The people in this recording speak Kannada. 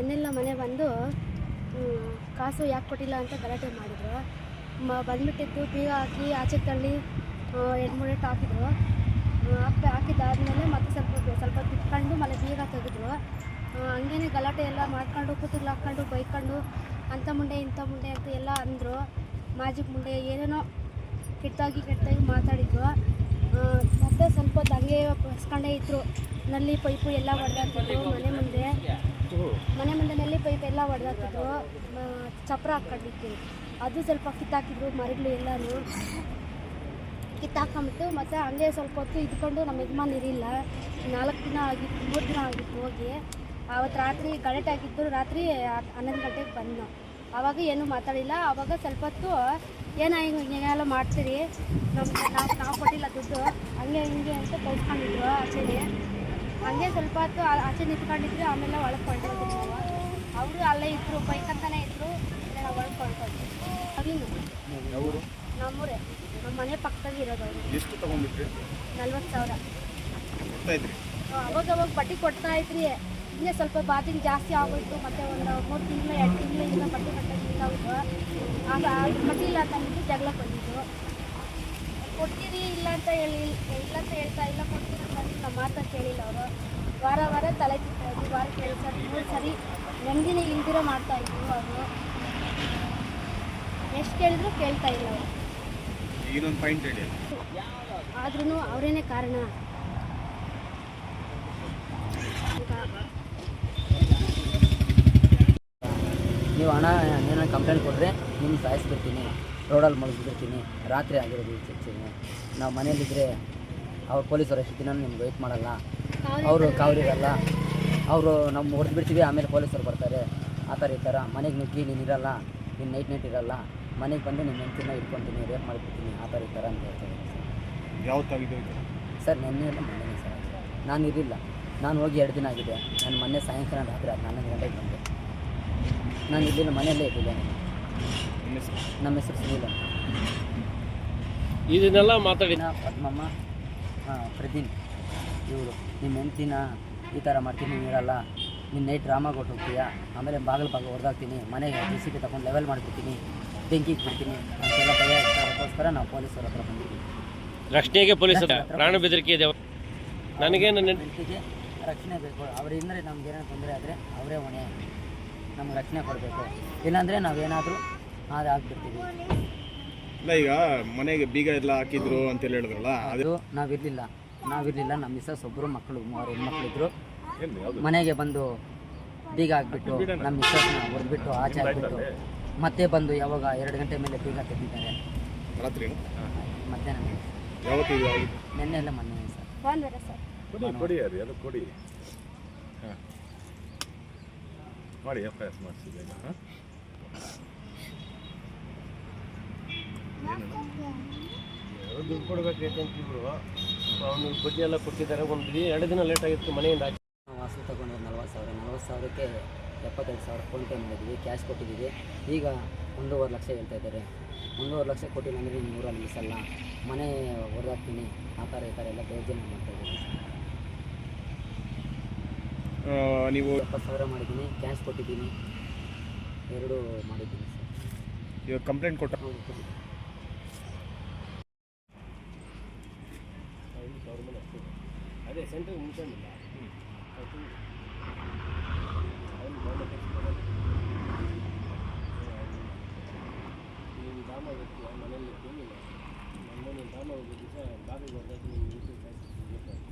ಎನ್ನೆಲ್ಲ ಮನೆ ಬಂದು ಕಾಸು ಯಾಕೆ ಕೊಟ್ಟಿಲ್ಲ ಅಂತ ಗಲಾಟೆ ಮಾಡಿದರು. ಮ ಬಂದುಬಿಟ್ಟಿದ್ದು ಬೀಗ ಹಾಕಿ ಆಚೆ ತಳ್ಳಿ ಎರಡು ಮೂರು ಇಟ್ಟು ಹಾಕಿದ್ರು. ಹಾಕಿ ಹಾಕಿದ್ದಾದಮೇಲೆ ಮತ್ತೆ ಸ್ವಲ್ಪ ಸ್ವಲ್ಪ ಬಿಟ್ಕೊಂಡು ಮನೆ ಬೀಗ ತೆಗೆದ್ರು. ಹಂಗೇನೆ ಗಲಾಟೆ ಎಲ್ಲ ಮಾಡ್ಕೊಂಡು, ಕೂತಿರ್ಲು ಹಾಕ್ಕೊಂಡು, ಬೈಕೊಂಡು ಅಂಥ ಮುಂಡೆ ಇಂಥ ಮುಂಡೆ ಅಂತ ಎಲ್ಲ ಅಂದರು. ಮಾಜಿಕ್ ಮುಂಡೆ ಏನೇನೋ ಕೆಟ್ಟಾಗಿ ಕೆಟ್ಟಾಗಿ ಮಾತಾಡಿದ್ರು. ಮತ್ತೆ ಸ್ವಲ್ಪ ಹೊತ್ತು ಹಂಗೆ ಬಸ್ಕೊಂಡೇ ಇದ್ದರು ನಲ್ಲಿ ಪೈಪು ಎಲ್ಲ ಹೊಡೆದಾಕ್ತಿದ್ರು ಮನೆ ಮುಂದೆ. ಮನೆ ಮುಂದೆ ನಲ್ಲಿ ಪೈಪ್ ಎಲ್ಲ ಹೊಡೆದಾಕಿದ್ರು ಚಪ್ರ ಹಾಕೊಂಡಿತ್ತು ಅದು ಸ್ವಲ್ಪ ಕಿತ್ತಾಕಿದ್ರು, ಮರಗಳು ಎಲ್ಲನೂ. ಕಿತ್ತಾಕೊಂಬಿಟ್ಟು ಮತ್ತೆ ಹಂಗೆ ಸ್ವಲ್ಪ ಹೊತ್ತು ಇದ್ಕೊಂಡು ನಮ್ಮ ಯಜಮಾನ್ ಇರಲಿಲ್ಲ. ನಾಲ್ಕು ದಿನ ಆಗಿತ್ತು ಮೂರು ದಿನ ಆಗಿತ್ತು ಹೋಗಿ. ಆವತ್ತು ರಾತ್ರಿ ಗಲಾಟೆ ಆಗಿದ್ದು ರಾತ್ರಿ ಹನ್ನೊಂದು ಗಂಟೆಗೆ ಬಂದು ಆವಾಗ ಏನೂ ಮಾತಾಡಿಲ್ಲ. ಆವಾಗ ಸ್ವಲ್ಪ ಹೊತ್ತು, ಏನೋ ಹಿಂಗೆ ಹಿಂಗೆಲ್ಲ ಮಾಡ್ತೀರಿ? ನಮ್ಗೆ ನಾವು ನಾವು ಕೊಟ್ಟಿಲ್ಲ ದುಡ್ಡು. ಹಂಗೆ, ಹಿಂಗೆ ಅಂತ ಕೌಸ್ಕೊಂಡಿದ್ರು ಆಚೆನೆ ಹಂಗೆ ಸ್ವಲ್ಪ ಹೊತ್ತು ಆಚೆ ನಿಂತ್ಕೊಂಡಿದ್ರು ಆಮೇಲೆ ಒಳಗೆ ಕೊಂಡೋದ್ರು ನಾವು ಅವರು ಅಲ್ಲೇ ಇದ್ರು ಬೈಕಂತಾನೆ ಇದ್ರು ನಾವು ಒಳಗೆ ಅವರು ನಮ್ಮೂರೇ. ನಮ್ಮ ಮನೆ ಪಕ್ಕದಾಗ ಇರೋದು ಅವರು. ಎಷ್ಟು ತಗೊಂಡ್ಬಿಟ್ರಿ? ನಲ್ವತ್ತು ಸಾವಿರ. ಅವಾಗ ಅವಾಗ ಬಡ್ಡಿ ಕೊಡ್ತಾ ಇದ್ರಿ. ಹಿಂಗೆ ಸ್ವಲ್ಪ ಬಾತಿಂಗ್ ಜಾಸ್ತಿ ಆಗೋಯ್ತು ಮತ್ತೆ ಒಂದು ಮೂರು ತಿಂಗಳು ಎರಡು ತಿಂಗಳಿಂದ ಬಡ್ಡಿ ಕಟ್ಟೋದಿಲ್ಲ ಹೋಯ್ತು ಆಗ ಕಟ್ಟಿಲ್ಲ ಅಂತ ಜಗಳ ಬಂದಿದ್ದು ಕೊಡ್ತೀರಿ ಇಲ್ಲ ಅಂತ ಹೇಳಿ ಇಲ್ಲ ಅಂತ ಹೇಳ್ತಾ ಇಲ್ಲ ಕೊಡ್ತೀರಿ ಅಂತ ನಮ್ಮ ಮಾತಾ ಕೇಳಿಲ್ಲ ಅವರು. ವಾರ ವಾರ ತಲೆ ತಿಂತಾ ಇದ್ವಿ ವಾರ ಕೇಳಿ ಸರಿ ಮೂರು ಸರಿ ನೆಮ್ಮದಿನ ಇಲ್ದಿರೋ ಮಾಡ್ತಾ ಇದ್ವಿ ಅವರು. ಎಷ್ಟು ಕೇಳಿದ್ರು ಕೇಳ್ತಾ ಇಲ್ಲ ಅವರು. ಇನ್ನೊಂದು ಪಾಯಿಂಟ್ ಹೇಳಿ. ಆದ್ರೂ ಅವರೇನೆ ಕಾರಣ. ನೀವು ಹಣ ಏನೋ ಕಂಪ್ಲೇಂಟ್ ಕೊಟ್ಟರೆ ನಿಮ್ಗೆ ಸಾಯಿಸ್ಬಿಡ್ತೀನಿ. ರೋಡಲ್ಲಿ ಮಲಗಿಬಿಟ್ಟಿರ್ತೀನಿ ರಾತ್ರಿ ಆಗಿರೋದು ಚರ್ಚೆಗೆ. ನಾವು ಮನೇಲಿದ್ದರೆ ಅವ್ರು ಪೊಲೀಸರು ಎಷ್ಟು ದಿನ ನಿಮ್ಗೆ ವೆಯ್ಟ್ ಮಾಡಲ್ಲ. ಅವರು ಕಾವಲಿರಲ್ಲ ಅವರು ನಮ್ಮ ಹೊಡೆದು ಬಿಡ್ತೀವಿ ಆಮೇಲೆ ಪೊಲೀಸರು ಬರ್ತಾರೆ. ಆ ಥರ ಈ ಥರ. ಮನೆಗೆ ನುಗ್ಗಿ ನೀನು ಇರಲ್ಲ ನೀನು ನೈಟ್ ನೈಟ್ ಇರಲ್ಲ. ಮನೆಗೆ ಬಂದು ನಿಮ್ಮ ಹೆಂಚಿನ ಇಟ್ಕೊತೀನಿ ರೇಪ್ ಮಾಡಿಬಿಡ್ತೀನಿ ಆ ಥರ ಈ ಥರ ಅಂತ ಹೇಳ್ತಾರೆ. ಯಾವತ್ತಾಗಿದೆ ಸರ್ ನೆನ್ನೆ ಎಲ್ಲ ಮೊನ್ನೆ ಸರ್. ನಾನು ಇರಲಿಲ್ಲ. ನಾನು ಹೋಗಿ ಎರಡು ದಿನ ಆಗಿದೆ. ನಾನು ಮೊನ್ನೆ ಸಾಯಂಕಾಲ ರಾತ್ರಿ ಹನ್ನೊಂದು ಗಂಟೆಗೆ ಬಂದೆ. ನಾನು ಇಲ್ಲಿನ ಮನೆಯಲ್ಲೇ ಇದ್ದಿಲ್ಲ ನಾನು. ನಿಮ್ಮ ಹೆಸರು ಸುನೀಲ್ ಅಂತ. ಇದನ್ನೆಲ್ಲ ಮಾತಾಡಿ. ಪದ್ಮಮ್ಮ ಹಾಂ ಪ್ರದೀನ್. ಇವರು ನಿಮ್ಮ ಹೆಂಡ್ತಿನ ಈ ಥರ ಮಾಡ್ತೀನಿ ಇರಲ್ಲ ನಿನ್ನ ನೈಟ್ ಡ್ರಾಮಾ ಕೊಟ್ಟು ಹೋಗ್ತೀಯಾ ಆಮೇಲೆ ಬಾಗಿಲು ಬಾಗಿಲು ಹೊರದಾಗ್ತೀನಿ ಮನೆಗೆ ಜೆ ಸಿ ಬಿ ತಗೊಂಡು ಲೆವೆಲ್ ಮಾಡಿಬಿಡ್ತೀನಿ ಬೆಂಕಿ ಬಿಡ್ತೀನಿ ಅಂತೆಲ್ಲ ಭಯ ಅದಕ್ಕೋಸ್ಕರ ನಾವು ಪೊಲೀಸರ ಹತ್ರ ಬಂದಿದ್ದೀವಿ. ರಕ್ಷಣೆಗೆ ಪೊಲೀಸರ ಪ್ರಾಣ ಬೆದರಿಕೆ ಇದೆ. ನನಗೆ ನನ್ನ ಹೆಂಡತಿಗೆ ರಕ್ಷಣೆ ಬೇಕು. ಅವರಿಂದ ನಮ್ಗೆ ಏನಾದ್ರು ತೊಂದರೆ ಆದರೆ ಅವರೇ ಹೊಣೆ. ನಮ್ಗೆ ರಕ್ಷಣೆ ಕೊಡಬೇಕು. ಇಲ್ಲಾಂದರೆ ನಾವೇನಾದರೂ ಅದು ಆಗ್ಬಿಡ್ತೀವಿ ಇಲ್ಲ ಈಗ ಮನೆಗೆ ಬೀಗ ಎಲ್ಲ ಹಾಕಿದ್ರು ಅಂತೇಳಿ ಹೇಳಿದ್ರಲ್ಲ ಅದು ಅದು ನಾವಿರಲಿಲ್ಲ. ನಾವಿರಲಿಲ್ಲ ನಮ್ಮ ಮಿಸ್ಸಸ್ ಒಬ್ಬರು ಮಕ್ಕಳು ಮೂವರು ಹೆಣ್ಮಕ್ಳಿದ್ರು ಮನೆಗೆ ಬಂದು ಬೀಗ ಹಾಕ್ಬಿಟ್ಟು ನಮ್ಮ ಮಿಸ್ಸಸ್ನ ಹೊಡೆದ್ಬಿಟ್ಟು ಆಚೆ ಹಾಕ್ಬಿಟ್ಟು ಮತ್ತೆ ಬಂದು ಯಾವಾಗ ಎರಡು ಗಂಟೆ ಮೇಲೆ ಬೀಗ ತೆಗಿದ್ದಾರೆ ರಾತ್ರಿ ಮಧ್ಯಾಹ್ನ ಆಗಿದ್ದು? ನಿನ್ನೆ ಎಲ್ಲ ಮೊನ್ನೆ ಸರ್. ಭಾನುವಾರ ಸರ್. ಕೊಡಿ ಕೊಡಿ ಅದು ಎಲ್ಲ ಕೊಡಿ. ಹಾಂ. ಮಾಡಿ ಎಫ್ ಐ ಆರ್ ಮಾಡಿಸಿದೆ ಹಾಂ. ದುಡ್ಡು ಕೊಡ್ಬೇಕೈತೆ ಅಂತಿದ್ರು. ಅವನು ಬಡ್ಡಿ ಎಲ್ಲ ಕೊಟ್ಟಿದ್ದಾರೆ. ಒಂದು ದಿನ ಎರಡು ದಿನ ಲೇಟ್ ಆಗಿತ್ತು ಮನೆಯಿಂದ ಹಾಕಿ ವಾಸು ತಗೊಂಡಿದ್ದು ನಲ್ವತ್ತು ಸಾವಿರ ನಲ್ವತ್ತು ಸಾವಿರಕ್ಕೆ ಎಪ್ಪತ್ತೈದು ಸಾವಿರ ಫೋನ್ಪೇ ಮಾಡಿದ್ವಿ. ಕ್ಯಾಶ್ ಕೊಟ್ಟಿದ್ದೀವಿ. ಈಗ ಒಂದೂವರೆ ಲಕ್ಷ ಹೇಳ್ತಾ ಇದ್ದಾರೆ. ಒಂದೂವರೆ ಲಕ್ಷ ಕೊಟ್ಟಿಲ್ಲ ಅಂದರೆ ನೀವು ಊರಲ್ಲಿ ಮಿಸಲ್ಲ ಮನೆ ಹೊರದಾಗ್ತೀನಿ ಆ ಥರ ಈ ಥರ ಎಲ್ಲ ದೌರ್ಜನ್ಯ ಮಾಡ್ತಾ ಇದ್ದೀವಿ. ಆ, ನೀವು ಎಪ್ಪತ್ತು ಸಾವಿರ ಮಾಡಿದ್ದೀನಿ. ಕ್ಯಾಶ್ ಕೊಟ್ಟಿದ್ದೀನಿ. ಎರಡು ಮಾಡಿದ್ದೀನಿ ಸರ್ ಇವಾಗ ಕಂಪ್ಲೇಂಟ್ ಕೊಟ್ಟ ಅದೇ ಸೆಂಟ್ರಿಗೆ ಮುಗಿಸೋದಿಲ್ಲ ನೀನು ದಾಮ ನಮ್ಮ ಮನೇಲಿ ಕೇಳಿಲ್ಲ. ನಮ್ಮನೆ ದಾಮ ಹೋಗೋ ದಿವಸ ಬಾಗಿಲು ಹೊಡೆದಾಗ ನೀನು